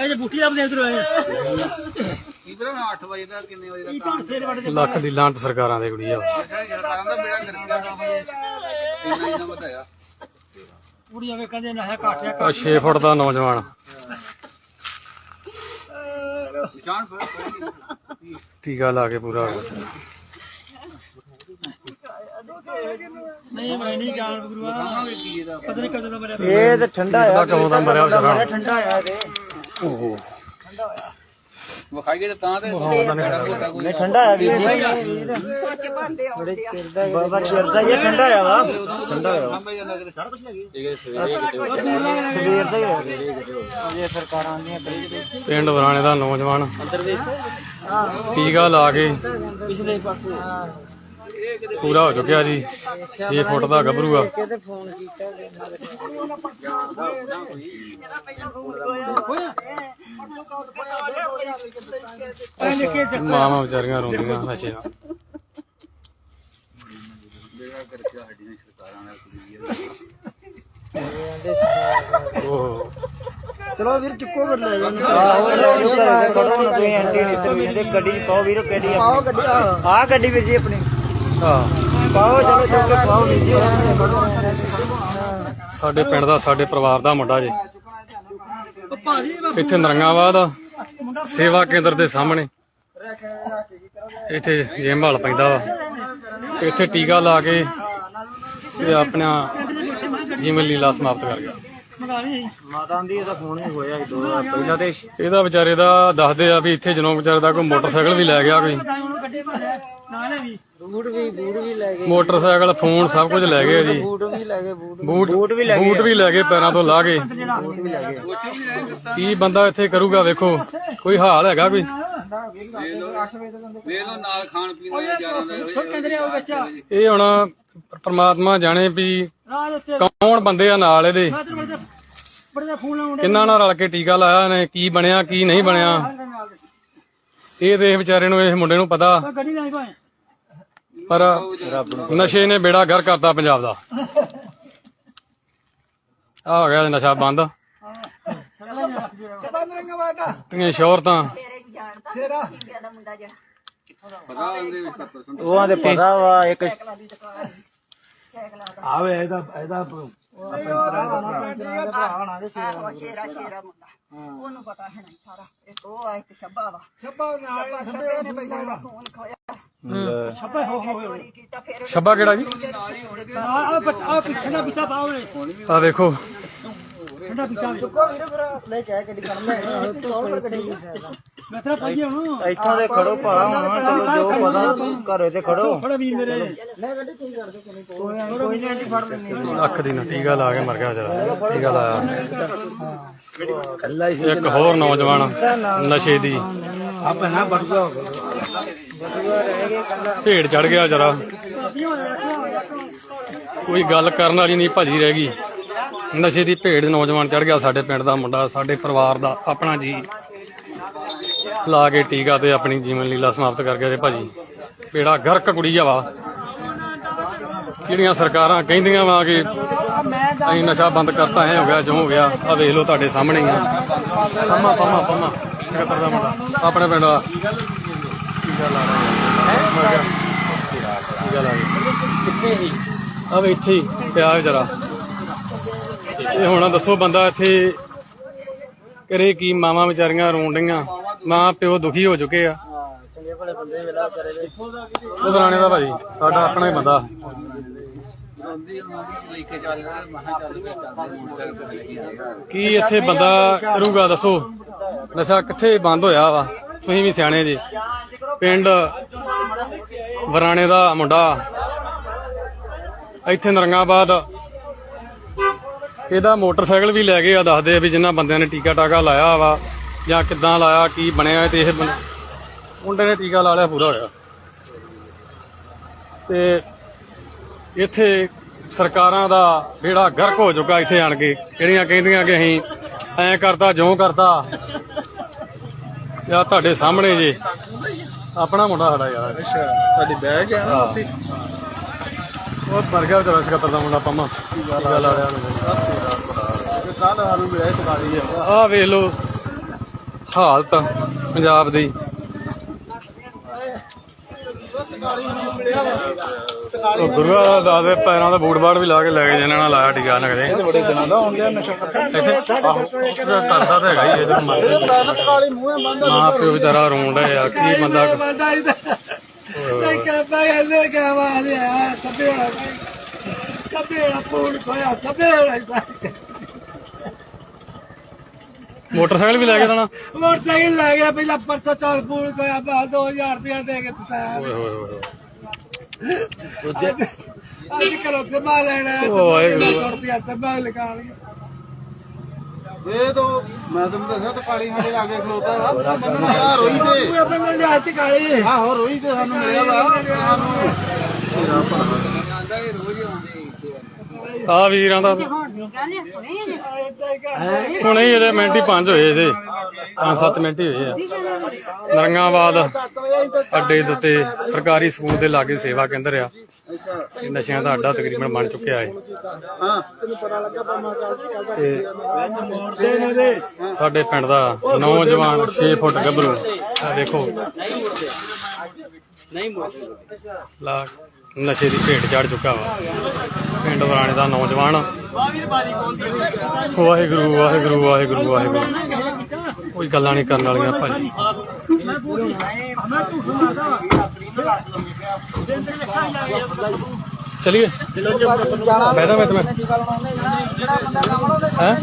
ਇਹ ਜੇ ਬੂਟੀ ਲੱਭਦੇ ਇਧਰ ਆਏ। ਕੀ ਪਤਾ ਮੈਂ 8 ਵਜੇ ਦਾ ਕਿੰਨੇ ਵਜੇ ਦਾ ਇਹ ਤਾਂ ਸੇਰ ਵੜ ਲੱਖ ਦੀ ਲਾਂਟ ਸਰਕਾਰਾਂ ਦੇ ਕੁੜੀ ਆ ਜਿਹੜਾ ਸਰਕਾਰਾਂ ਦਾ ਬੇੜਾ ਗਰਕ ਇੰਨਾ ਇੰਨਾ ਵਧਾਇਆ ਕੁੜੀ ਆਵੇ ਕਹਿੰਦੇ ਨਾ ਹੈ ਕਾਟਿਆ ਆ 6 ਫੁੱਟ ਦਾ ਨੌਜਵਾਨ। ਨਿਸ਼ਾਨ ਕੋਈ। ਟੀਕਾ ਲਾ ਕੇ ਪੂਰਾ। ਹੋ ਗਿਆ ਨਹੀਂ ਮੈਂ ਨਹੀਂ ਜਾਣ ਗੁਰੂਆ। ਪਤਾ ਨਹੀਂ ਕਦੋਂ ਦਾ ਮਰਿਆ। ਇਹ ਤਾਂ ਠੰਡਾ ਇਹਦਾ ਕਦੋਂ ਦਾ ਮਰਿਆ ਵਿਚਾਰਾ ਠੰਡਾ ਆ ਤੇ ਓਹੋ। ਵਿਖਾਈਏ ਤਾਂ ਤਾਂ ਤੇ ਨਹੀਂ ਠੰਡਾ। ਆ ਵੀਰ ਜੀ। ਸੱਚ ਬੰਦੇ ਆਉਂਦੇ ਆ। ਬਾਬਾ ਚਿਰਦਾ ਇਹ ਠੰਡਾ ਆ ਵਾ। ਠੰਡਾ ਆ ਸਾਂਭੇ ਜਾਂਦਾ ਕਿਤੇ। ਸਾਰਾ ਕੁਝ ਲੱਗੀ ਸਵੇਰ ਦਾ ਹੀ ਆ ਇਹ ਸਰਕਾਰਾਂ ਦੀਆਂ ਕਈ ਪਿੰਡ ਬਰਾਣੇ ਦਾ ਨੌਜਵਾਨ। ਟੀਕਾ ਲਾ ਕੇ। ਪਿਛਲੇ ਪਾਸੇ। ਪੂਰਾ ਹੋ ਚੁੱਕਿਆ ਜੀ 6 ਫੁੱਟ ਦਾ ਗੱਭਰੂ ਆ ਕਿਤੇ ਫੋਨ ਕੀਤਾ ਮਾਵਾਂ ਵਿਚਾਰੀਆਂ ਰੋਂਦੀਆਂ ਨਸ਼ੇ ਨਾਲ ਚਲੋ ਵੀਰ ਚੁੱਕੋ ਫਿਰ ਲੈ ਜਾਓ ਆਹੋ ਨਾ ਐਂਟੀ ਨਹੀਂ ਤੇ ਗੱਡੀ ਪਾਓ ਵੀਰ ਗੱਡੀ ਪਾਓ ਗੱਡੀ ਆ ਗੱਡੀ ਵੀਰ ਜੀ ਆਪਣੀ ਪਾਓ ਚਲੋ ਚੁੱਕ ਕੇ ਪਾਓ ਵੀਰ ਜੀ ਸਾਡੇ ਪਿੰਡ ਦਾ, ਸਾਡੇ ਪਰਿਵਾਰ ਦਾ ਮੁੰਡਾ ਜੀ। ਇੱਥੇ ਨਰੰਗਾਬਾਦ, ਸੇਵਾ ਕੇਂਦਰ ਦੇ ਸਾਹਮਣੇ। ਇੱਥੇ ਜਿਮ ਪੈਂਦਾ ਵਾ। ਇੱਥੇ ਟੀਕਾ ਲਾ ਕੇ ਤੇ ਆਪਣਾ ਜੀਵਨ ਲੀਲਾ ਸਮਾਪਤ ਕਰ ਗਿਆ। ਮਾਤਾ ਦੀ ਇਹਦਾ ਫੋਨ ਹੀ ਹੋਇਆ ਸੀ ਦੋ ਵਾਰ ਪਹਿਲਾਂ ਤੇ ਇਹਦਾ ਵਿਚਾਰੇ ਦਾ ਦੱਸਦੇ ਆ ਵੀ ਇੱਥੇ ਜਦੋਂ ਵਿਚਾਰੇ ਦਾ ਕੋਈ ਮੋਟਰਸਾਈਕਲ ਵੀ ਲੈ ਗਿਆ ਕੋਈ। ਬੂਟ ਵੀ ਬੂਟ ਵੀ ਲੈ ਗਏ। ਮੋਟਰਸਾਈਕਲ ਫੋਨ ਸਭ ਕੁਝ ਲੈ ਗਏ ਜੀ। ਬੂਟ ਵੀ ਲੈ ਗਏ ਬੂਟ ਬੂਟ ਬੂਟ ਵੀ ਲੈ ਗਏ। ਬੂਟ ਵੀ ਲੈ ਗਏ ਪੈਰਾਂ ਤੋਂ ਲਾ ਕੇ। ਬੂਟ ਵੀ ਲੈ ਗਏ। ਕੀ ਬੰਦਾ ਇੱਥੇ ਕਰੂਗਾ ਵੇਖੋ। ਕੋਈ ਹਾਲ ਹੈਗਾ ਕੋਈ ਇਹ ਹੁਣ ਪ੍ਰਮਾਤਮਾ ਜਾਣੇ ਵੀ ਕੌਣ ਬੰਦੇ ਆ ਨਾਲ ਇਹਦੇ? ਕਿੰਨਾਂ ਨਾਲ ਰਲ ਕੇ ਟੀਕਾ ਲਾਇਆ ਨੇ ਕੀ ਬਣਿਆ ਕੀ ਨਹੀਂ ਬਣਿਆ? ਇਹ ਤੇ ਇਸ ਵਿਚਾਰੇ ਨੂੰ ਇਸ ਮੁੰਡੇ ਨੂੰ ਪਤਾ। ਗੱਡੀ ਨਹੀਂ ਭਾਏ ਪਰ ਨਸ਼ੇ ਨੇ ਬੇੜਾ ਗਰ ਕਰਤਾ ਪੰਜਾਬ ਦਾ। ਆ ਹੋ ਗਿਆ ਨਸ਼ਾ ਬੰਦ। ਤੀਆਂ ਸ਼ੌਹਰਤਾਂ ਦਾ ਪਤਾ 70% ਉਹਨਾਂ ਪਤਾ ਵਾ ਇੱਕ ਸਾਈਕਲਾਂ ਦੀ ਦੁਕਾਨ ਸਾਈਕਲਾਂ ਦਾ ਆਵੇ ਇਹਦਾ ਇਹਦਾ ਆਹੋ ਸ਼ੇਰਾ ਸ਼ੇਰਾ ਮੁੰਡਾ ਉਹਨੂੰ ਪਤਾ ਹੈ ਨਹੀਂ ਸਾਰਾ। ਇੱਕ ਉਹ ਆ ਇੱਕ ਛੱਬਾ ਵਾ। ਛੱਬੇ ਨੇ ਪਹਿਲਾਂ ਫੋਨ ਖੋਇਆ। ਹੋ ਹੋ ਛੱਬਾ ਕਿਹੜਾ ਜੀ ਆ ਆ ਪਿੱਛੇ ਦਾ ਪਿੱਛਾ ਨੇ ਆ ਦੇਖੋ ਠੰਡਾ ਵੀ ਲੈ ਕੇ ਆਇਆ ਗੱਡੀ ਕਰਨ ਮੈਂ ਤੋਂ ਫਿਰ ਗੱਡੀ ਮੈਂ ਤੇਰਾ ਪਾਈਏ ਹੁਣ ਇੱਥੋਂ ਦੇ ਖੜੋ ਭਾ ਹੁਣ ਚਲੋ ਜੋ ਪਤਾ ਘਰੇ ਤੇ ਖੜੋ ਥੋੜਾ ਵੀਰ ਮੇਰੇ ਲੈ ਗੱਡੀ ਤੁਸੀਂ ਕਰ ਕੋਈ ਨਹੀਂ ਕੋਈ ਨਹੀਂ ਆਂਟੀ ਫੜ ਲੈਣੀ ਅੱਖ ਦੀ ਨਾ ਟੀਕਾ ਲਾ ਕੇ ਮਰ ਗਿਆ ਜਰਾ ਟੀਕਾ ਲਾਇਆ ਇੱਕ ਹੋਰ ਨੌਜਵਾਨ ਨਸ਼ੇ ਦੀ ਆਪੇ ਨਾ ਵੱਡ ਗਿਆ ਭੇੜ ਚੜ ਗਿਆ ਜਰਾ। ਕੋਈ ਗੱਲ ਕਰਨ ਵਾਲੀ ਨਹੀਂ ਭੱਜੀ ਰਹਿ ਗਈ। ਨਸ਼ੇ ਦੀ ਭੇੜ ਨੌਜਵਾਨ ਚੜ ਗਿਆ ਸਾਡੇ ਪਿੰਡ ਦਾ ਮੁੰਡਾ, ਸਾਡੇ ਪਰਿਵਾਰ ਦਾ, ਆਪਣਾ ਜੀ। ਲਾ ਕੇ ਟੀਕਾ ਤੇ ਆਪਣੀ ਜੀਵਨ ਲੀਲਾ ਸਮਾਪਤ ਕਰ ਗਿਆ ਤੇ ਭਾਜੀ। ਬੇੜਾ ਗਰਕ ਕੁੜੀ ਆ ਵਾ। ਜਿਹੜੀਆਂ ਸਰਕਾਰਾਂ ਕਹਿੰਦੀਆਂ ਵਾ ਕਿ ਅਸੀਂ ਨਸ਼ਾ ਬੰਦ ਕਰਤਾ ਹੈ ਹੋ ਗਿਆ ਜੋ ਹੋ ਗਿਆ ਆ ਵੇਖ ਲਓ ਤੁਹਾਡੇ ਸਾਹਮਣੇ ਹੀ ਆ। ਪੰਮਾ ਪੰਮਾ ਪੰਮਾ। ਆਪਣੇ ਪਿੰਡ ਦਾ। ਟੀਕਾ ਲਾ ਰਿਹਾ ਮਰ ਗਿਆ। ਟੀਕਾ ਲਾ ਗਿਆ। ਕਿੱਥੇ ਹੀ ਆ ਵੇ ਇੱਥੇ ਹੀ ਪਿਆ ਜਰਾ। ਇਹ ਹੁਣ ਦੱਸੋ ਬੰਦਾ ਇੱਥੇ ਕਰੇ ਕੀ? ਮਾਵਾਂ ਵਿਚਾਰੀਆਂ ਰੋਣ ਮਾਂ ਪਿਓ ਦੁਖੀ ਹੋ ਚੁੱਕੇ ਆ। ਚੰਗੇ ਭਲੇ ਬੰਦੇ ਵੇਲਾ ਕਰੇ ਦੇ ਉਹ ਦਰਾਣੇ ਦਾ ਭਾਜੀ ਸਾਡਾ ਆਪਣਾ ਹੀ ਬੰਦਾ। ਕੀ ਇੱਥੇ ਬੰਦਾ ਕਰੂਗਾ ਦੱਸੋ? ਨਸ਼ਾ ਕਿੱਥੇ ਬੰਦ ਹੋਇਆ ਵਾ? ਤੁਸੀਂ ਵੀ ਸਿਆਣੇ ਜੀ। ਪਿੰਡ ਵਰਾਣੇ ਦਾ ਮੁੰਡਾ। ਇੱਥੇ ਨਰੰਗਾਬਾਦ। ਇਹਦਾ ਮੋਟਰਸਾਈਕਲ ਵੀ ਲੈ ਗਏ ਆ, ਦੱਸਦੇ ਆ ਵੀ ਜਿਨ੍ਹਾਂ ਬੰਦਿਆਂ ਨੇ ਟੀਕਾ ਟਾਕਾ ਲਾਇਆ ਵਾ, ਜਾਂ ਕਿੱਦਾਂ ਲਾਇਆ, ਕੀ ਬਣਿਆ ਤੇ ਇਹ ਮੁੰਡੇ ਨੇ ਟੀਕਾ ਲਾ ਲਿਆ, ਪੂਰਾ ਹੋਇਆ। ਤੇ ਇੱਥੇ ਸਰਕਾਰਾਂ ਦਾ ਬੇੜਾ ਗਰਕ ਹੋ ਚੁੱਕਾ ਇੱਥੇ ਆਣ ਕੇ, ਜਿਹੜੀਆਂ ਕਹਿੰਦੀਆਂ ਕਿ ਅਸੀਂ ਐਂ ਕਰਤਾ, ਜਿਉਂ ਕਰਤਾ। ਯਾ ਤੁਹਾਡੇ ਸਾਹਮਣੇ ਜੇ। ਆਪਣਾ ਮੁੰਡਾ ਸਾਡਾ ਯਾਰ। ਅੱਛਾ। ਤੁਹਾਡੀ ਬਹਿ ਗਿਆ ਉੱਥੇ। ਉਹ ਮਰ ਗਿਆ ਵਿਚਾਰਾ ਸਕੱਤਰ ਦਾ ਮੁੰਡਾ ਪੰਮਾ। ਕੀ ਗੱਲ ਆ? ਰਿਹਾ ਕੱਲ ਵੀ ਆ। ਆਹ ਵੇਖ ਲਓ। ਹਾਲਤ ਪੰਜਾਬ ਦੀ। ਉਹ ਗੁਰੂਆ ਦਾ ਦੇ ਪੈਰਾਂ ਦਾ ਬੂਟ ਬਾੜ ਵੀ ਲਾ ਕੇ ਲੈ ਗਏ ਜਿਨ੍ਹਾਂ ਨਾਲ ਲਾਇਆ ਟਿਕਾ ਨਾ ਕਦੇ ਬੜੇ ਦਿਨਾਂ ਦਾ ਆਉਂਦਿਆ ਨਸ਼ਾ ਇੱਥੇ ਆਹੋ ਕਰਦਾ ਤਾਂ ਹੈਗਾ ਹੀ ਇਹਦੇ ਮਰਜ਼ੀ ਕਾਲੀ ਮੂੰਹ ਬੰਦ ਮਾਂ ਪਿਓ ਵਿਚਾਰਾ ਡਿਆ ਆ ਕੀ ਬੰਦਾ ਨਹੀਂ ਇਹਨੇ ਕਿਹਾ ਵਾਲਿਆ ਖੋਇਆ ਮੋਟਰਸਾਈਕਲ ਵੀ ਲੈ ਕੇ ਜਾਣਾ। ਮੋਟਰਸਾਈਕਲ ਲੈ ਗਿਆ ਪਹਿਲਾਂ ਪਰਸਾ ਚਾਲ ਫੋਨ ਖੋਇਆ ਬਾ 2000 ਰੁਪਇਆ ਦੇ ਕੇ ਪਤਾਇਆ ਓਏ ਹੋਏ ਹੋਏ ਅੱਜ ਕਰੋ ਤੇ ਮਾ ਲੈਣਾ ਓ ਵਾਹਿਗੁਰੂ। ਕਰਦੀਆਂ ਸਭਾ ਲਗਾ ਇਹ ਤੋਂ ਮੈਂ ਤੁਹਾਨੂੰ ਦੱਸਿਆ ਤਾਂ ਕਾਲੀ ਸਾਡੇ ਲਾਗੇ ਖਲੋਤਾ ਵਾ। ਬੰਨਣ ਆ ਰੋਈ ਤੇ। ਤੂੰ ਆਪਣੇ ਨਾਲ ਲਿਆ ਤੇ ਕਾਲੇ। ਆਹੋ ਰੋਈ ਤੇ ਸਾਨੂੰ ਮਿਲਿਆ ਵਾ। ਸਾਨੂੰ ਆਂਦਾ ਇਹ ਰੋਜ਼ ਆਉਂਦੇ ਆ ਵੀਰਾਂ ਦਾ। ਹੁਣੇ ਹੀ ਇਹਦੇ ਮਿੰਟ ਹੀ ਪੰਜ ਹੋਏ ਇਹਦੇ। ਪੰਜ ਸੱਤ ਮਿੰਟ ਹੀ ਹੋਏ ਆ। ਨਰੰਗਾਬਾਦ ਅੱਡੇ ਦੇ ਉੱਤੇ ਸਰਕਾਰੀ ਸਕੂਲ ਦੇ ਲਾਗੇ ਸੇਵਾ ਕੇਂਦਰ ਆ। ਇਹ ਨਸ਼ਿਆਂ ਦਾ ਅੱਡਾ ਤਕਰੀਬਨ ਬਣ ਚੁੱਕਿਆ ਹੈ ਹਾਂ ਤੇ ਸਾਡੇ ਪਿੰਡ ਦਾ ਨੌਜਵਾਨ 6 ਫੁੱਟ ਗੱਭਰੂ। ਆ ਦੇਖੋ। ਨਸ਼ੇ ਦੀ ਭੇਟ ਚੜ ਚੁੱਕਾ ਵਾ। ਪਿੰਡ ਵਰਾਣੇ ਦਾ ਨੌਜਵਾਨ। ਵਾਹਿਗੁਰੂ ਵਾਹਿਗੁਰੂ ਵਾਹਿਗੁਰੂ ਵਾਹਿਗੁਰੂ। ਕੋਈ ਗੱਲਾਂ ਨਹੀਂ ਕਰਨ ਵਾਲੀਆਂ ਭਾਜੀ। ਚਲਿਏ। ਮੈਡਮ ਮੈਂ। ਤੁਮੇ ਹੈ?